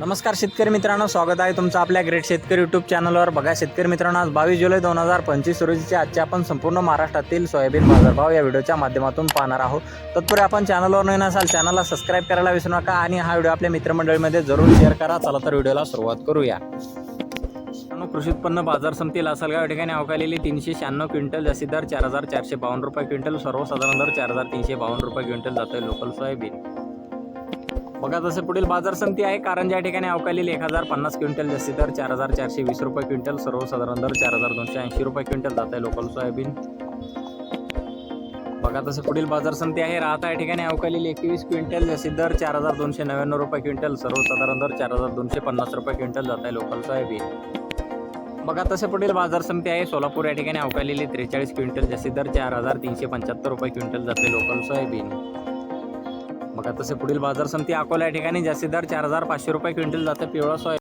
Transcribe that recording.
नमस्कार शेतकरी मित्रांनो स्वागत आहे तुमचं आपल्या ग्रेट शेतकरी यूट्यूब चॅनलवर बघा शेतकरी मित्रांनो आज बावीस जुलै दोन हजार पंचवीस रोजीचे आजचे आपण संपूर्ण महाराष्ट्रातील सोयाबीन बाजारभाव या व्हिडिओच्या माध्यमातून पाहणार आहोत. तत्पूर्वी आपण चॅनलवर नवीन असाल चॅनलला सबस्क्राईब करायला विसरू नका आणि हा व्हिडिओ आपल्या मित्रमंडळीमध्ये जरूर शेअर करा. चला तर व्हिडिओला सुरुवात करूया. कृषी उत्पन्न बाजार समिती लासलगाव या ठिकाणी अवकालेली तीनशे शहाण्णव क्विंटल जास्तीत दर चार हजार चारशे बावन्न रुपये क्विंटल सर्वसाधारण दर चार हजार तीनशे बावन्न रुपये क्विंटल जातोय लोकल सोयाबीन. बघा जसं पुढील बाजार समिती आहे कारण ज्या ठिकाणी अवकालील एक हजार पन्नास क्विंटल जास्ती दर चार हजार चारशे वीस रुपये क्विंटल सर्वसाधारण दर चार हजार दोनशे ऐंशी रुपये क्विंटल जात आहे लोकल सोयाबीन. बघा तसं पुढील बाजार समिती आहे राहता या ठिकाणी अवकालील एकवीस क्विंटल जास्तीत दर चार हजार दोनशे नव्याण्णव रुपये क्विंटल सर्वसाधारण दर चार हजार दोनशे पन्नास रुपये क्विंटल जात आहे लोकल सोयाबीन. बघा तसे पुढील बाजार समिती आहे सोलापूर या ठिकाणी अवकालेली त्रेचाळीस क्विंटल जास्तीत दर चार हजार तीनशे पंच्याहत्तर रुपये क्विंटल जाते लोकल सोयाबीन. बघा तसे पुढील बाजार समिती अकोला या ठिकाणी जास्तीत दर चार हजार पाचशे रुपये क्विंटल जातं. पिवळा सोया